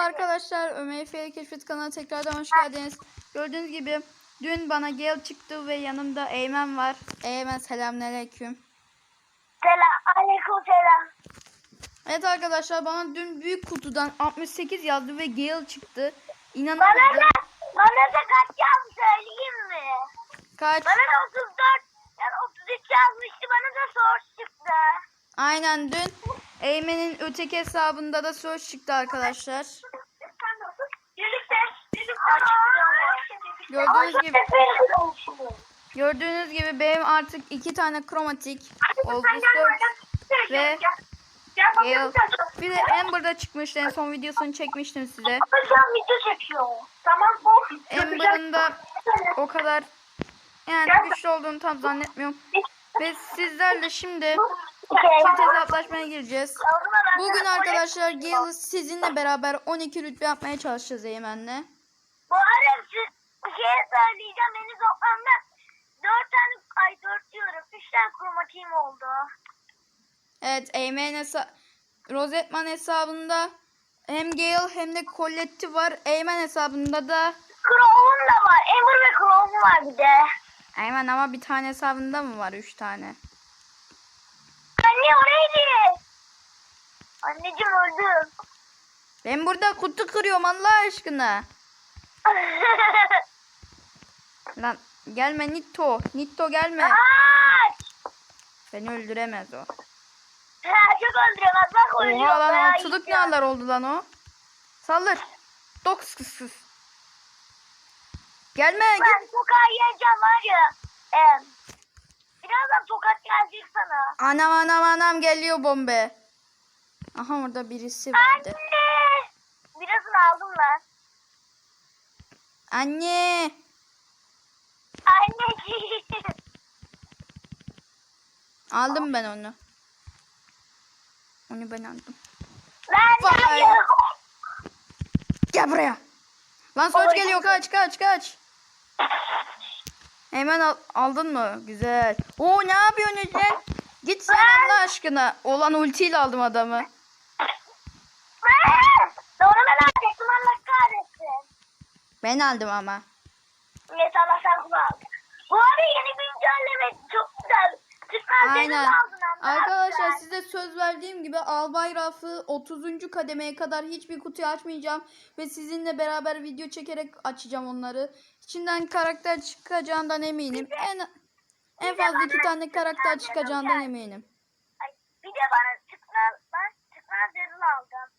arkadaşlar. Ömer Keşfet kanalına tekrardan hoş geldiniz. Gördüğünüz gibi dün bana Gale çıktı ve yanımda Eymen var. Eymen selamünaleyküm. Selam. Aleyküm selam. Evet arkadaşlar bana dün büyük kutudan 68 yazdı ve Gale çıktı. Bana İnanamadım. da, bana da kaç yazdı söyleyeyim mi? Kaç? Bana da 34, yani 33 yazmıştı. Bana da soru çıktı. Aynen dün Eymen'in öteki hesabında da söz çıktı arkadaşlar. Gördüğünüz gibi gördüğünüz gibi benim artık iki tane kromatik oldu ve Gale. Bir de Amber'da çıkmıştı. En son videosunu çekmiştim size. Video çekiyor. Tamam bu. Amber'ın da o kadar yani güçlü olduğunu tam zannetmiyorum. Ve sizlerle şimdi çift hesaplaşmaya gireceğiz. Bugün arkadaşlar Gale'ı sizinle beraber 12 rütbe yapmaya çalışacağız Eymen'le. Bu arada bir şey söyleyeceğim. Benim toplamda 4 tane, ay 4 diyorum. 3 tane kromatiğim oldu. Evet Eymen hesa Rosetman hesabında hem Gale hem de Colette var. Eymen hesabında da Chrome'um da var. Ember ve Chrome'um var bir de. Eymen ama bir tane hesabında mı var? 3 tane. Anne o neydi? Anneciğim öldüm. Ben burada kutu kırıyorum Allah aşkına. Lan gelme Nitto. Nitto gelme. Aç! Beni öldüremez o. Ha, çok öldürüyorlar. Bak ölüyor. Oha lan Bayağı iyi ne haller oldu lan o. Saldır. Doks kız kız. Gelme git. Ben sokağa yiyeceğim var ya. Em, birazdan tokat gelecek sana. Anam anam anam geliyor bombe. Aha orada birisi vardı. Anne! Birazını aldım ben. Anne. Anneciğim. Aldım ben onu. Onu ben aldım. De Vay. alıyorum. Gel buraya. Lan sonuç geliyor kaç kaç kaç. Hemen al- aldın mı? Güzel. Oo ne yapıyorsun Ecren? Git sen Allah aşkına. Olan ultiyle aldım adamı. Sonra ben alacaktım Allah kahretsin. Ben aldım ama. Evet Allah sen bunu. Bu arada yeni güncelleme çok güzel. Süper Aynen. aldın de Arkadaşlar size söz verdiğim gibi albay rafı 30. kademeye kadar hiçbir kutuyu açmayacağım ve sizinle beraber video çekerek açacağım onları. İçinden karakter çıkacağından eminim. En en fazla iki tane karakter çıkacağından eminim. Bir de bana çıkmaz, ben çıkmaz Daryl aldım.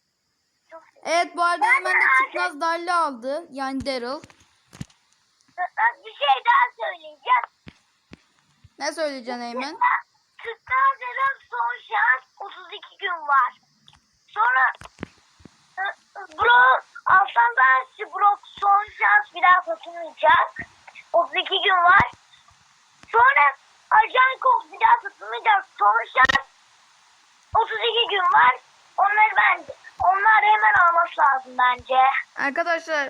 Evet bu arada Ben hemen de çıkmaz Darli aldı. Yani Daryl. Bir şey daha söyleyeceğim. Ne söyleyeceksin Eymen? Daryl son şans 32 gün var. Sonra e, Bro, Aslan Dansı Bro son şans bir daha satılmayacak. 32 gün var. Sonra Ajan Cox bir daha satılmayacak. Son şans 32 gün var. Onları ben onlar hemen alması lazım bence. Arkadaşlar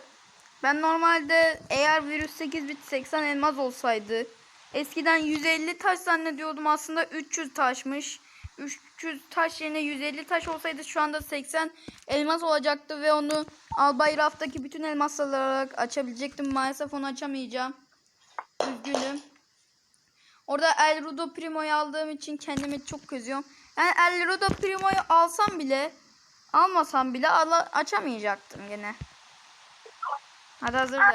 ben normalde eğer virüs 8 bit 80 elmas olsaydı eskiden 150 taş zannediyordum aslında 300 taşmış. 300 taş yerine 150 taş olsaydı şu anda 80 elmas olacaktı ve onu albay raftaki bütün elmaslar olarak açabilecektim. Maalesef onu açamayacağım. Üzgünüm. Orada El Rudo Primo'yu aldığım için kendimi çok kızıyorum. Yani El Rudo Primo'yu alsam bile almasam bile ala- açamayacaktım gene. Hadi hazır de. Ha,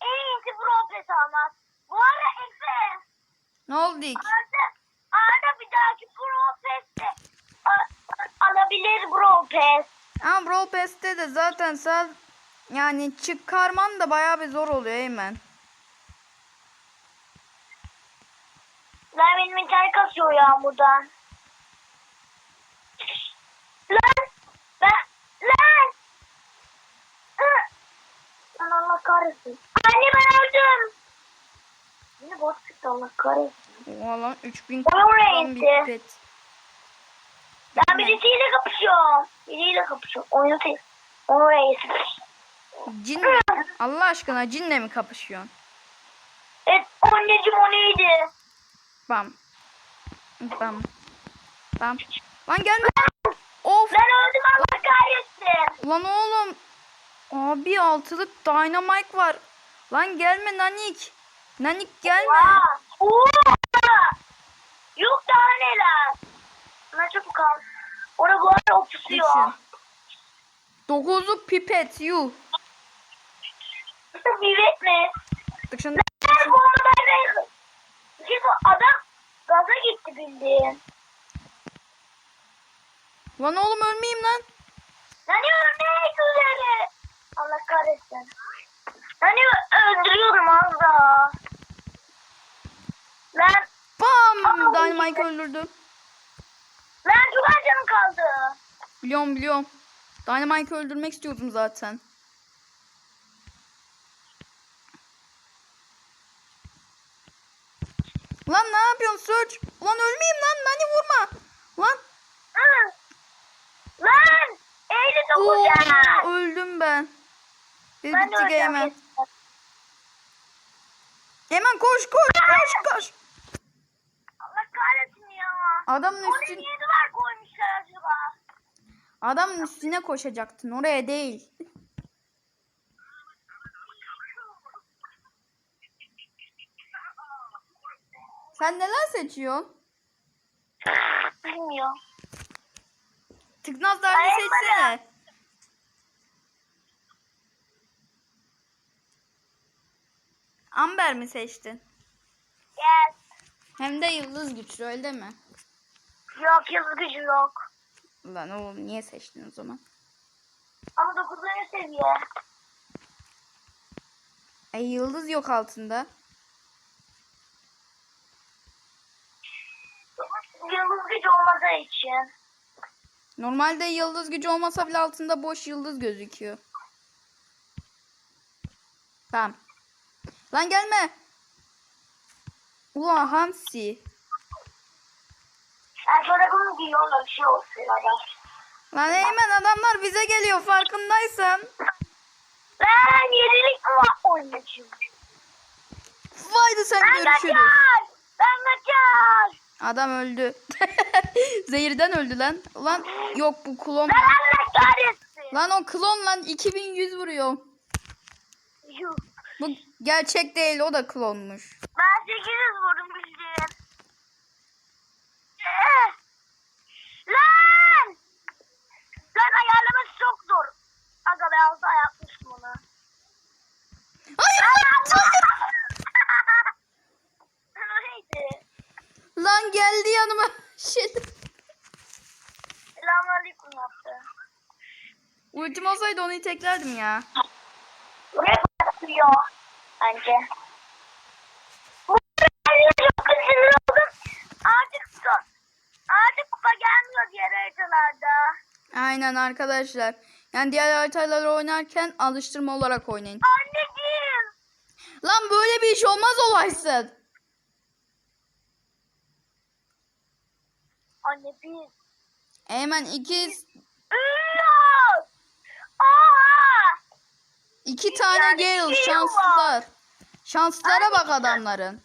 en Bu ara Efe. Ne oldu ilk? Arda, Arda bir dahaki Brawl Pass'te alabilir Brawl Pass. Ama Brawl Pass'te de zaten sen yani çıkarman da bayağı bir zor oluyor Eymen. Lan benim internet kasıyor yağmurdan. Lan! Ben! Lan! Lan Allah kahretsin. Anne ben öldüm. Yine bot çıktı Allah kahretsin. Oha lan 3000 Bana oraya kupadan bir pet. Ben birisiyle kapışıyorum. Biriyle kapışıyorum. Oyunu tek. Onu getir. Cin? Allah aşkına cinle mi kapışıyorsun? Evet anneciğim o neydi? Bam. Bam. Bam. Lan gelme. Of. Ben öldüm Allah kahretsin. Lan oğlum. Abi altılık dynamite var. Lan gelme Nanik. Nanik gelme. Aa, oo. Yok daha neler. Ne çabuk al. Orada bu arada. Dokuzluk pipet yuh. Bivet mi? Dışın. Ben bu arada ben... Şey bu adam gaza gitti bildiğin. Lan oğlum ölmeyeyim lan. Nani örnek üzere. Allah kahretsin. Nani öldürüyorum az daha. Ben, Bam! Dynamite öldürdüm. ben çok az canım kaldı. Biliyorum biliyorum. Dynamite'ı öldürmek istiyordum zaten. Lan ne yapıyorsun Search? Ulan ölmeyeyim lan. Nani vurma. Lan. Hı. Lan! 59 Oo, ya. öldüm ben. Biz Ben de bittik öleceğim. hemen. Hemen koş koş koş koş. Adamın üstüne, niye duvar koymuşlar acaba? adamın üstüne koşacaktın. Oraya değil. Sen neler seçiyorsun? Bilmiyorum. Tıknaz darbe seçsene. Amber mi seçtin? Yes. Hem de yıldız güçlü öyle mi? Yok yazı gücü yok. Lan oğlum niye seçtin o zaman? Ama 9. seviye. E yıldız yok altında. Yıldız gücü olmadığı için. Normalde yıldız gücü olmasa bile altında boş yıldız gözüküyor. Tamam. Lan gelme. Ulan Hamsi. Ben sonra bunu giyiyorlar bir şey olsun adam. Lan Eymen adamlar bize geliyor farkındaysan. Ben yenilik mi var? Oynayacağım. Haydi sen Ben görüşürüz. kaçar. Ben kaçar. Adam öldü. Zehirden öldü lan. Ulan yok bu klon. Ben Allah kahretsin. Lan o klon lan 2100 vuruyor. Yuh. Bu gerçek değil o da klonmuş. Ben 800 vurdum bildiğin. Eh! Lan! Lan ayarlaması çok zor. Aga ben az daha yapmıştım onu. Hayır lan, hayır. o neydi? Lan geldi yanıma. Shit. Selamünaleyküm yaptı. Ultim olsaydı onu teklerdim ya. Buraya bakıyor bence. Çok oldum. Artık son. Artık kupa gelmiyor diğer haritalarda. Aynen arkadaşlar. Yani diğer haritaları oynarken alıştırma olarak oynayın. Anneciğim. Lan böyle bir iş olmaz olaysın. Anne biz. Hemen ikiz. Oha. iki tane Yani Gale şanslılar. Şanslara bak adamların.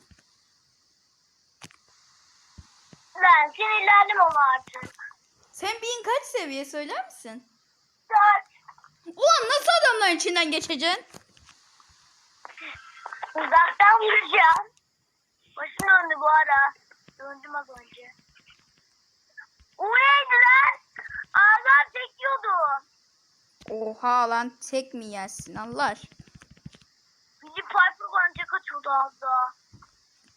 Ben sinirlendim ama artık. Sen bin kaç seviye söyler misin? Dört. Ulan nasıl adamların içinden geçeceksin? Uzaktan vuracağım. Başım döndü bu ara. Döndüm az önce. O neydi lan? Ağzım çekiyordu. Oha lan tek mi yersin Allah? Bizi Piper bence kaçıyordu az daha.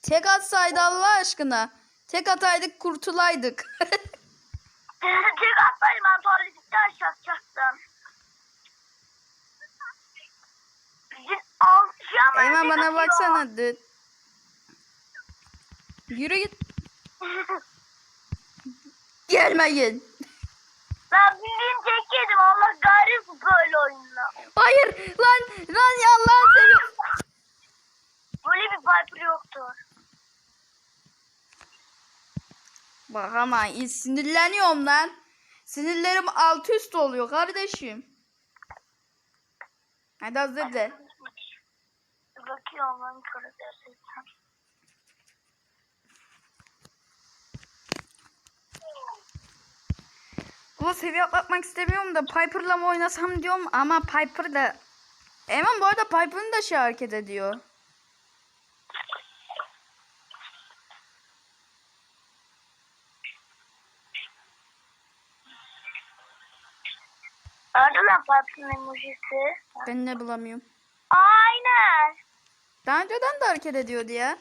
Tek atsaydı Allah aşkına. Tek ataydık kurtulaydık. Tek atlayayım ben tuvalette aşağı atacaktım. Bizim an Eymen bana baksana. dı- Yürü git. Gelmeyin. Ben bildiğin tek yedim. Allah kahretsin böyle oyunla. Hayır lan lan ya Allah'ını seviyorum. Böyle bir Piper yoktur. Bak ama sinirleniyorum lan. Sinirlerim alt üst oluyor kardeşim. Hadi hazır de. Bakıyorum seviye atlatmak istemiyorum da Piper'la mı oynasam diyorum ama Piper da Hemen bu arada Piper'ın da şey hareket ediyor. Nerede lan Fatih'in emojisi? Ben ne bulamıyorum. Aynen. Daha önceden de hareket ediyordu ya.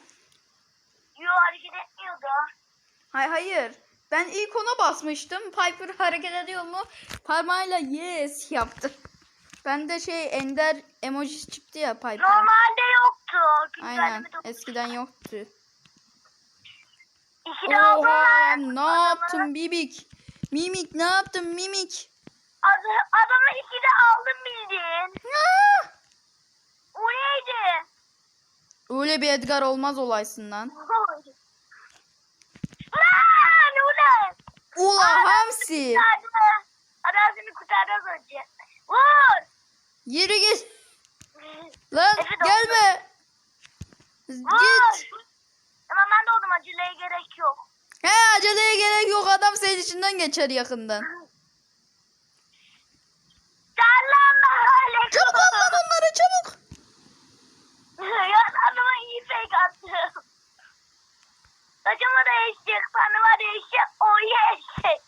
Yo hareket etmiyordu. Hay hayır. Ben ilk ona basmıştım. Piper hareket ediyor mu? Parmağıyla yes yaptı. Ben de şey ender emoji çıktı ya Piper. Normalde yoktu. Aynen. Eskiden yoktu. İki de Oha ne yaptın Bibik? Mimik ne yaptın Mimik? Adı, adamı iki de aldım bildiğin. Ah! O neydi? Öyle bir Edgar olmaz olaysın lan. Lan ne? Ula hamsi. Kurtardı. Arazimi kurtardı az önce. Vur. Yürü git. Lan de gelme. Vur. Git. Tamam ben de oldum aceleye gerek yok. He aceleye gerek yok adam senin içinden geçer yakından. Gel lan böyle. Çabuk al lan onları çabuk. ya adama iyi fake attım. Saçımı değişecek, sanıma değişecek, o eşek.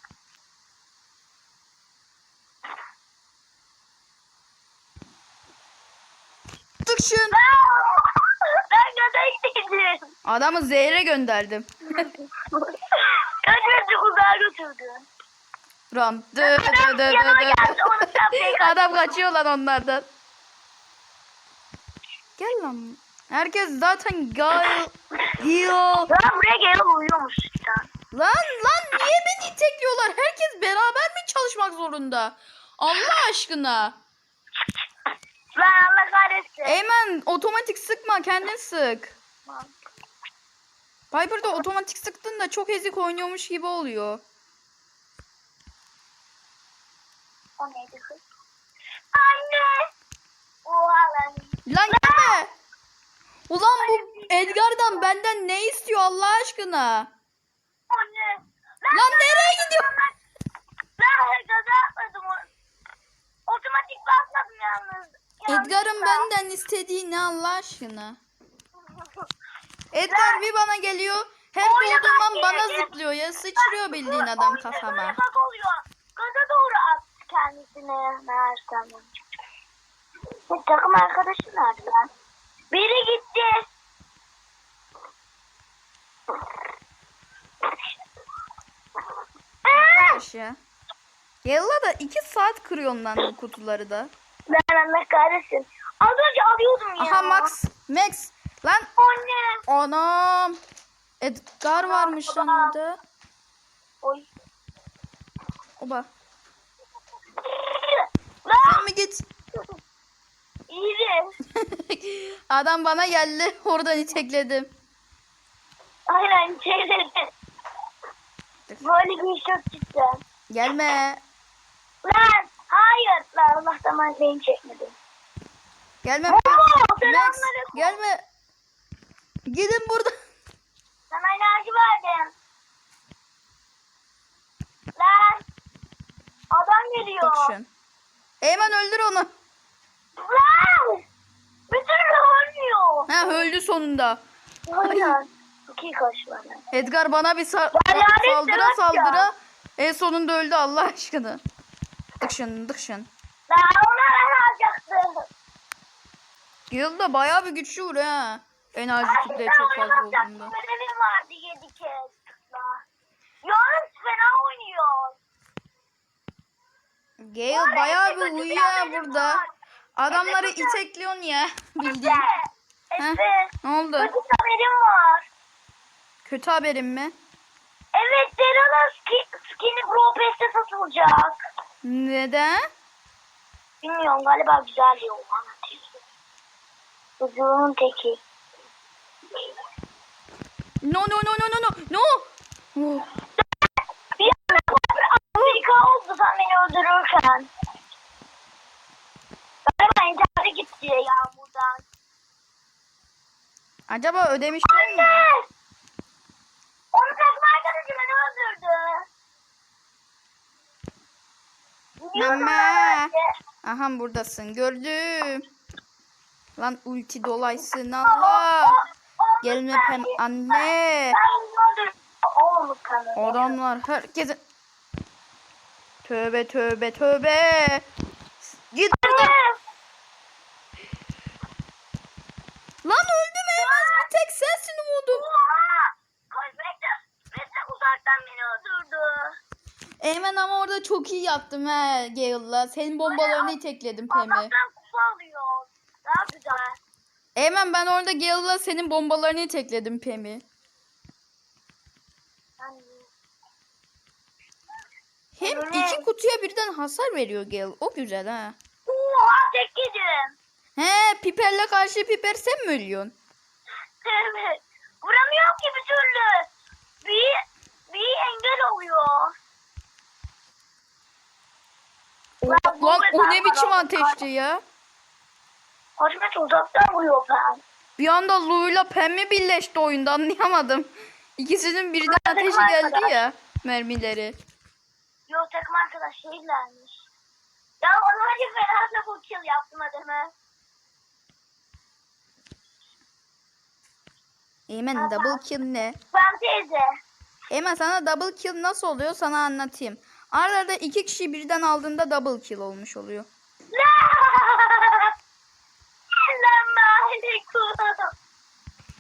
Tık şun. Ben gideceğim. Adamı zehre gönderdim. Götürdü uzağa götürdü. Ram. Dı dı dı dı dı. Adam kaçıyor lan onlardan. Gel lan. Herkes zaten gay. Yo. Lan buraya gel uyuyormuş işte. Lan lan niye beni itekliyorlar? Herkes beraber mi çalışmak zorunda? Allah aşkına. Lan Allah kahretsin. Eymen otomatik sıkma kendin sık. Piper'da otomatik sıktın da çok ezik oynuyormuş gibi oluyor. O neydi kız? Anne. Oha lan. Lan gelme. Ulan bu Edgar'dan benden ne istiyor Allah aşkına? Anne. Lan nereye gidiyor? Ben gaza atmadım. Otomatik basmadım yalnız. Edgar'ın benden istediği ne Allah aşkına? Edgar bir bana geliyor. Her Oynamak doğduğum an bana zıplıyor ya sıçrıyor bildiğin adam kafama. Bak oluyor. Gaza doğru at kendisine. Meğersem. Bu takım arkadaşı nerede lan? Biri gitti. Arkadaş ya. Yalla da iki saat kırıyorum lan bu kutuları da. Ben Allah kahretsin. Az önce alıyordum ya. Aha Max. Max. Lan Anne. anam. Edgar varmış lan orada. Oy. Oba. Lan. Sen mi git? İyiydi. Adam bana geldi. Oradan itekledim. Aynen çevirdi. Böyle bir iş yok cidden. Gelme. Lan hayır lan Allah zaman beni çekmedi. Gelme. Oo, Max. Gelme. Gidin buradan. Sana enerji verdim. Lan adam geliyor. Bak şu an. Eymen öldür onu. Lan bir türlü ölmüyor. Ha öldü sonunda. Aynen. Çok iyi kaçmadı. Edgar bana bir sa- Ya lanet saldıra demek ya. saldıra en sonunda öldü Allah aşkına. Dıkşın dıkşın. Lan ona ben alacaktım. Yılda bayağı bir güçlü vuruyor ha. Enerji Ay, kitle ben çok fazla olduğunda. Görevim vardı yedi kez. Yalnız fena oynuyor. Gale bayağı bir uyuyor burada. Adamları itekliyorsun ya. Bildiğin. Efe, Ne oldu? kötü haberim var. Kötü haberim mi? Evet, Sera'nın skin, skin'i Pro Pass'te satılacak. Neden? Bilmiyorum, galiba güzel diyor. Bana teki. No no no no no no. No. Oh. Bir anda Afrika oldu sen beni öldürürken. Galiba internete gitti yağmurdan. Acaba ödemiş değil mi? Anne! Onun takım arkadaşı beni öldürdü. Mama. Aha buradasın. Gördüm. Lan ulti dolaysın Allah. Gelme pem anne. Adamlar herkese Tövbe tövbe tövbe. Git buradan. Lan öldüm Eymaz bir tek sensin umudum. Oha! Koş bekle. Bekle uzaktan beni öldürdü. Eymen ama orada çok iyi yaptım he Gale'la. Senin bombalarını itekledim Pem'i. Allah'tan kupa alıyor. Daha güzel. Eymen ben orada Gale'la senin bombalarını itekledim Pem'i. Hem Evet. iki kutuya birden hasar veriyor Gale. O güzel ha. Oha tek yedim. He Piper'le karşı Piper sen mi ölüyorsun? Evet. Vuramıyorum ki bir türlü. Bir, bir engel oluyor. O, bu lan o ne biçim ateşti ya? Hacmet uzaktan vuruyor ben. Bir anda Lu'yla Pem'i birleşti oyunda anlayamadım. İkisinin birden ateşi geldi arkadaş. ya mermileri. Yok takım arkadaş değillermiş. Ya onu hadi Ferhat'la bu kill yaptım adamı. Eymen double kill ne? Ben teyze. Eymen sana double kill nasıl oluyor sana anlatayım. Arada iki kişi birden aldığında double kill olmuş oluyor. Selamünaleyküm.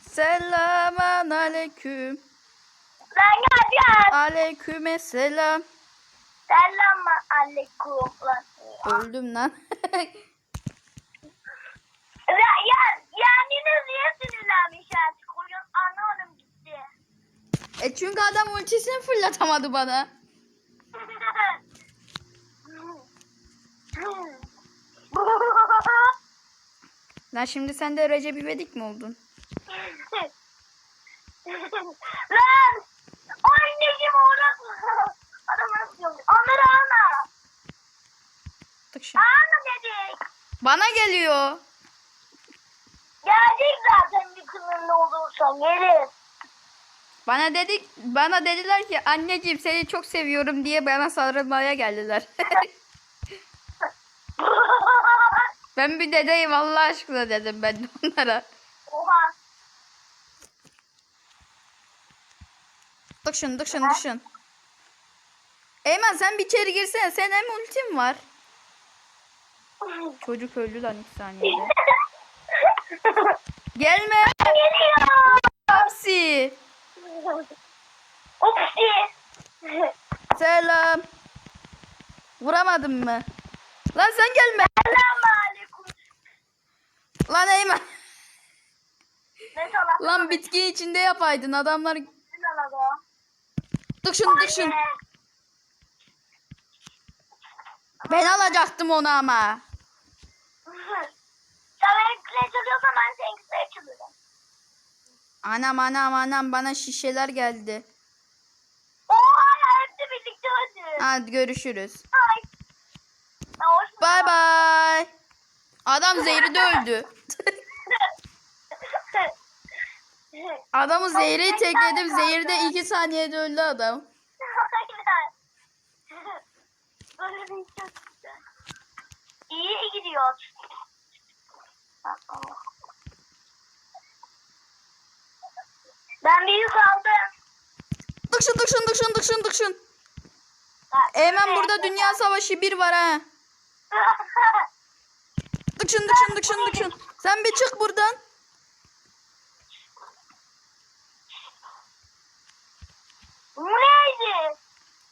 Selamun aleyküm. Lan gel gel. Aleyküme selam. Selamünaleyküm. Lan. Öldüm lan. Ya, ya, yani niye sinirlenmiş artık? E çünkü adam ultisini fırlatamadı bana. Lan şimdi sen de Recep İvedik mi oldun? Lan! Anneciğim uğraşma. Adam nasıl? Onları alma. Tık şimdi. Alma dedik. Bana geliyor. Gelecek zaten bir kılığında olursa gelir. Bana dedik bana dediler ki anneciğim seni çok seviyorum diye bana sarılmaya geldiler. ben bir dedeyim Allah aşkına dedim ben de onlara. Oha. Dışın dışın dışın. Eymen sen bir içeri girsene. Sen hem ultim var. Çocuk öldü lan iki saniyede. Gelme. Geliyor. Hapsi. Upsi. Selam. Vuramadın mı? Lan sen gelme. Selamünaleyküm. Lan Eymen. Lan bitki içinde yapaydın. Adamlar adam. dışın dışın. Anne. Ben alacaktım onu ama. Sen benimkileri çalıyorsan ben seninkileri çalıyorum. Anam anam anam bana şişeler geldi. Oha hepsi birlikte öldü. Hadi görüşürüz. Ay. Bay bay. Adam zehri de öldü. Adamı zehri tekledim. Zehirde iki saniyede öldü adam. Aynen. Böyle bir çok güzel. İyi gidiyor. Ben büyük aldım. Dıkşın dıkşın dıkşın dıkşın dıkşın. Hemen burada dünya savaşı bir var ha. Dıkşın dıkşın dıkşın dıkşın. Sen bir çık buradan. Bu neydi?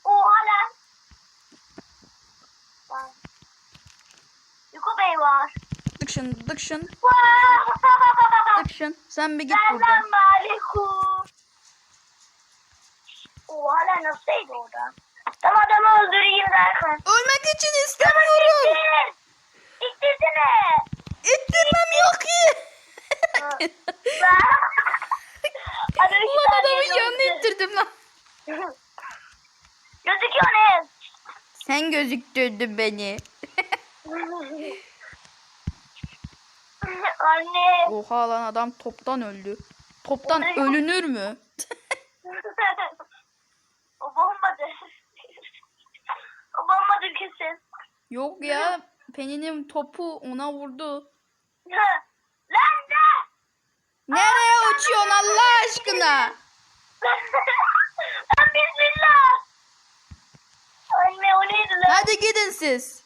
Oha lan. Yuko Bey var. Dıkşın dıkşın Vaa! Dıkşın. Sen bir git buradan. Selamünaleyküm. Oha lan nasılydı orada? Tam adamı öldüreyim derken. Ölmek için istemiyorum. İttir. İttirsene. İttirmem yok ki. Ulan adamın öldü. yanına ittirdim lan. Gözüküyor ne? Sen gözüktürdün beni. Anne. Oha lan adam toptan öldü. Toptan ölünür mü? o bombadır. o bombadır kesin. Yok ya. Penny'nin topu ona vurdu. Lan ne? Nereye uçuyorsun Allah aşkına? Bismillah. Anne o neydi lan? Hadi gidin siz.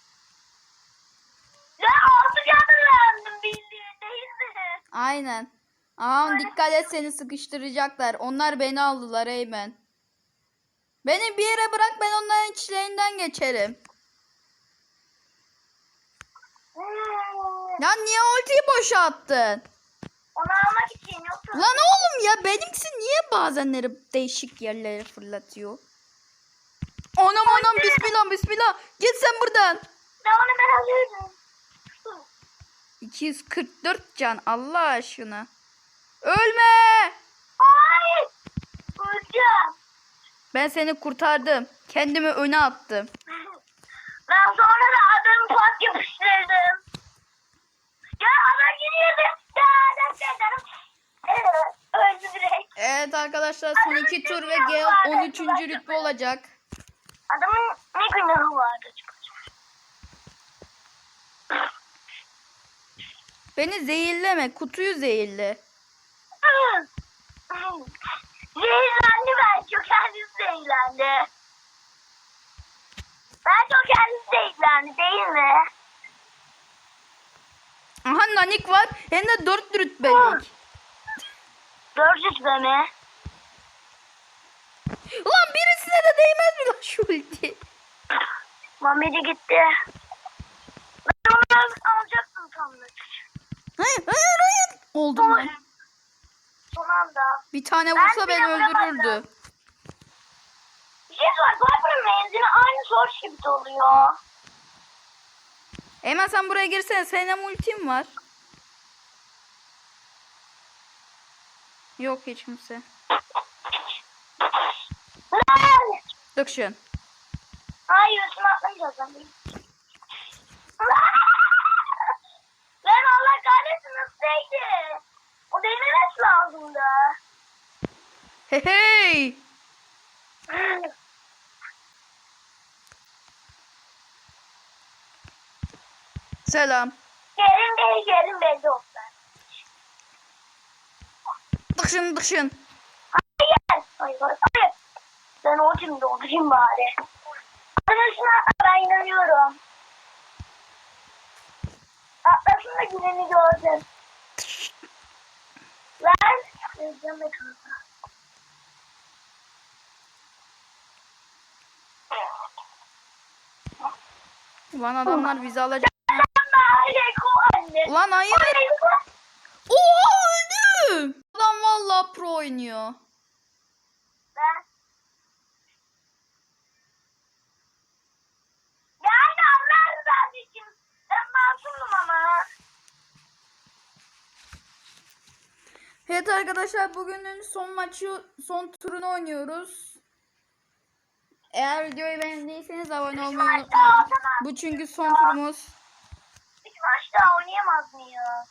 Ya Aynen. Aman dikkat et seni sıkıştıracaklar. Onlar beni aldılar Eymen. Beni bir yere bırak ben onların içlerinden geçerim. Ya niye ultiyi boşa attın? Onu almak için yoksa Lan oğlum ya benimkisi niye bazenleri değişik yerlere fırlatıyor? Anam anam bismillah bismillah. Git sen buradan. ben onu ben alıyorum. 244 can Allah aşkına. Ölme. Hayır. Öleceğim. Ben seni kurtardım. Kendimi öne attım. Ben sonra da adamı pat yapıştırdım. Ya adam giriyordu. Ya adam dedim. Öldü direkt. Evet arkadaşlar son iki tur ve Gale 13. rütbe olacak. Adamın ne günahı vardı? Beni zehirleme. Kutuyu zehirle. Zehirlendi bence. O kendisi zehirlendi. Bence o kendisi zehirlendi değil mi? Aha nanik var. Hem de 4 rütbelik. 400 be mi? Ulan birisine de değmez mi lan şu ulti? Mamedi gitti. Ben onu alacaktım sandık. Hayır hayır hayır. Oldum lan. Son anda. Bir tane Ben vursa bile beni öldürürdü. Bir şey var. Viper'ın menzili aynı source gibi doluyor. Eymen sen buraya girsene. Senin ultim var. Yok hiç kimse. Lan! Dök şun. Hayır üstüne atlamayacağız. Lan Allah değdi? O değmemesi lazımdı. Hey hey. Selam. Gelin değil gelin belli olsun. Dık şun dık şun. Hayır. Hayır hayır. Ben o şimdi doldurayım bari. Arkadaşına ben inanıyorum. Atlasın da gününü görsün. Özlem de kanka. Ulan adamlar bizi alacak. Ulan hayır. Oha öldüm. Adam vallahi pro oynuyor. Ben. Yani Allah rızası için. Ben masumum ama. Evet arkadaşlar bugünün son maçı son turunu oynuyoruz. Eğer videoyu beğendiyseniz abone olmayı unutmayın. Bu çünkü son turumuz. Bir maç daha oynayamaz mıyız?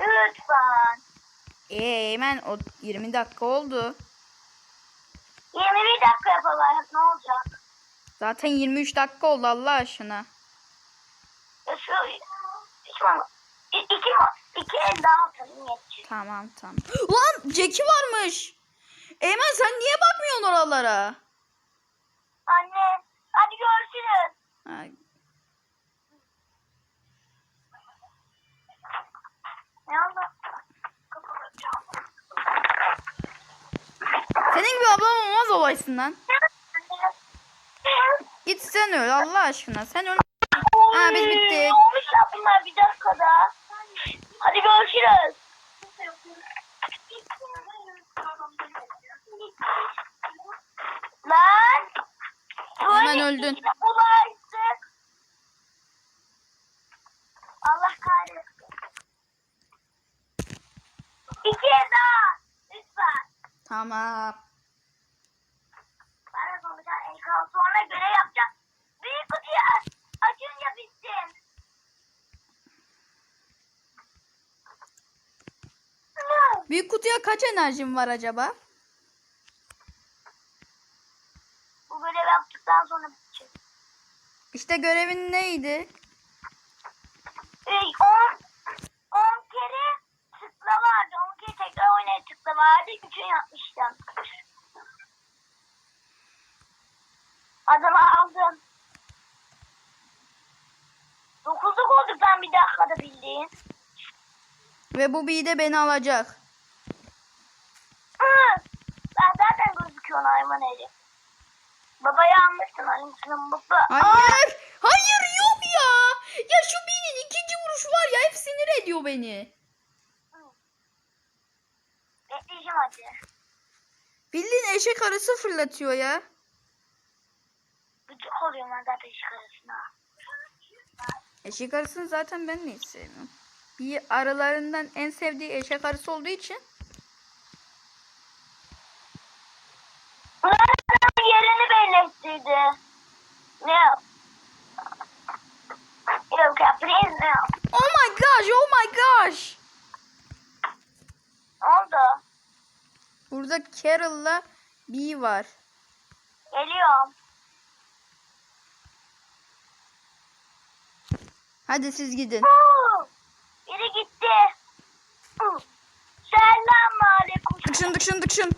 Lütfen. Ee, hemen o 20 dakika oldu. 21 dakika yapalım. Ne olacak? Zaten 23 dakika oldu Allah aşkına. Ya şu... Hiç mi? İ- İki, iki el daha atalım yetecek. Tamam tamam. Lan Jackie varmış. Eymen sen niye bakmıyorsun oralara? Anne. Hadi görüşürüz. Ha, Ne oldu? Senin gibi ablam olmaz olaysın lan. Anne. Git sen öl Allah aşkına. Sen öl. Ha, biz bittik. Olmuş ya bunlar bir dakikada. Hadi görüşürüz. Lan. Hemen öldün. Allah kahretsin. İki daha. Lütfen. Tamam. De sonra el kaldı. Sonra görev yapacağım. Büyük kutuyu aç- açınca bitsin. Büyük kutuya kaç enerjim var acaba? Bu görev yaptıktan sonra bitecek. İşte görevin neydi? 10 10 kere tıkla vardı. 10 kere tekrar oynaya tıkla vardı. Üçün yapmıştım. Adamı aldım. Dokuzluk olduk ben bir dakikada bildiğin. Ve bu bir de beni alacak. Hı. Ben zaten gözüküyorum hayvan herif. Babayı almıştın Halim'sinin baba. Hayır. Hayır yok ya. Ya şu B'nin ikinci vuruş var ya hep sinir ediyor beni. Bekleyeceğim hadi. Bildiğin eşek arısı fırlatıyor ya. Gıcık oluyorum ben zaten iş arasına. Eşek arısını zaten ben de hiç sevmiyorum. Bir arılarından en sevdiği eşek arısı olduğu için. Yerini belirtirdi. Ne? Yok ya please ne? Oh my gosh, oh my gosh. Ne oldu? Burada Carol'la B var. Geliyorum. Hadi siz gidin. Huu! Biri gitti. Huu! Selam aleyküm. Dıkşın dıkşın dıkşın.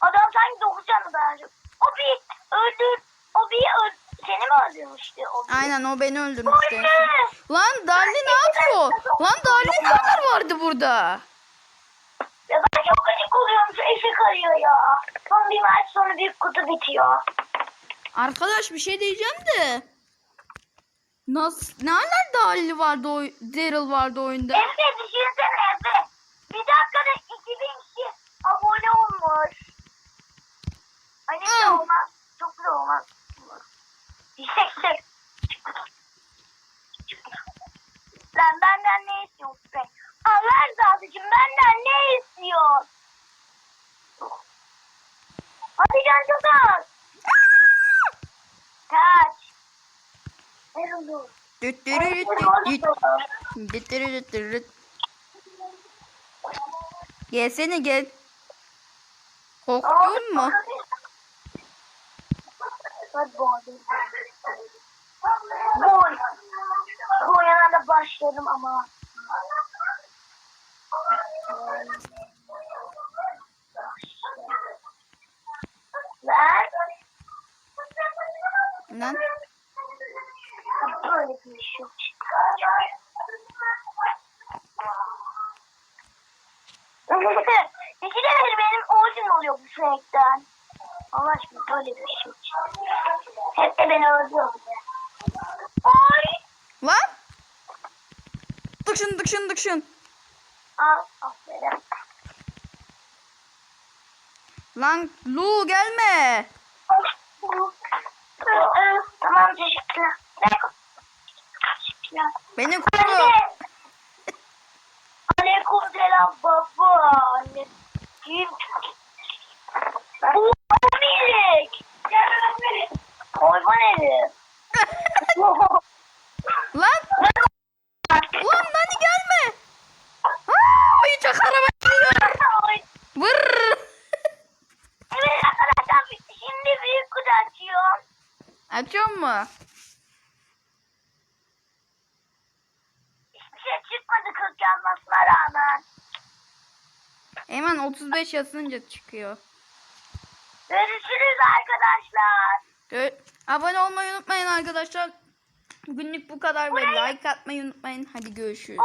Adam sanki dokuz canı. O bir öldür. O bir öl seni mi öldürmüştü? O bir. Aynen o beni öldürmüştü. Lan Darli ne yapıyor? Lan Darli ne kadar vardı burada? Ya ben çok gıcık oluyorum şu eşek arıyor ya. Son bir maç sonra bir kutu bitiyor. Arkadaş bir şey diyeceğim de. Nasıl, ne alaka Darli vardı, o, Daryl vardı oyunda? Efe düşünsene Efe. Bir dakikada 2000 kişi abone olmuş. Ne Hı. olmaz? Çok güzel olmaz. Lan benden ne istiyorsun sen? Allah rızası için benden ne istiyorsun? Hadi çok az. Kaç. Ne oldu? Düt düt düt düt. Düt dürü düt dürü düt. Gelsene gel. Korktun mu? Hadi boy. Boy. Bu yana da başladım ama. Ben Lan. böyle bir şey İki de benim orijin oluyor bu sürekten. Allah aşkına böyle bir şey. Hep de beni öldürüyor. Ay! Lan. Dıkşın dıkşın dıkşın. Al, aferin. Lan Lu gelme. Tamam teşekkürler. Teşekkürler. Beni koru. Anne. Aleyküm selam baba. Anne. Kim? Bu minik. Hayvan herif. Lan. Ulan Nani gelme. Aa, oyuncak araba geliyor. Ay. Vırr. Evet arkadaşlar şimdi büyük kutu açıyorum. Açıyor mu? Hiçbir şey çıkmadı 40 yazmasına rağmen. Hemen 35 yazınca çıkıyor. Görüşürüz arkadaşlar. Gö- Abone olmayı unutmayın arkadaşlar. Bugünlük bu kadar ve like atmayı unutmayın. Hadi görüşürüz.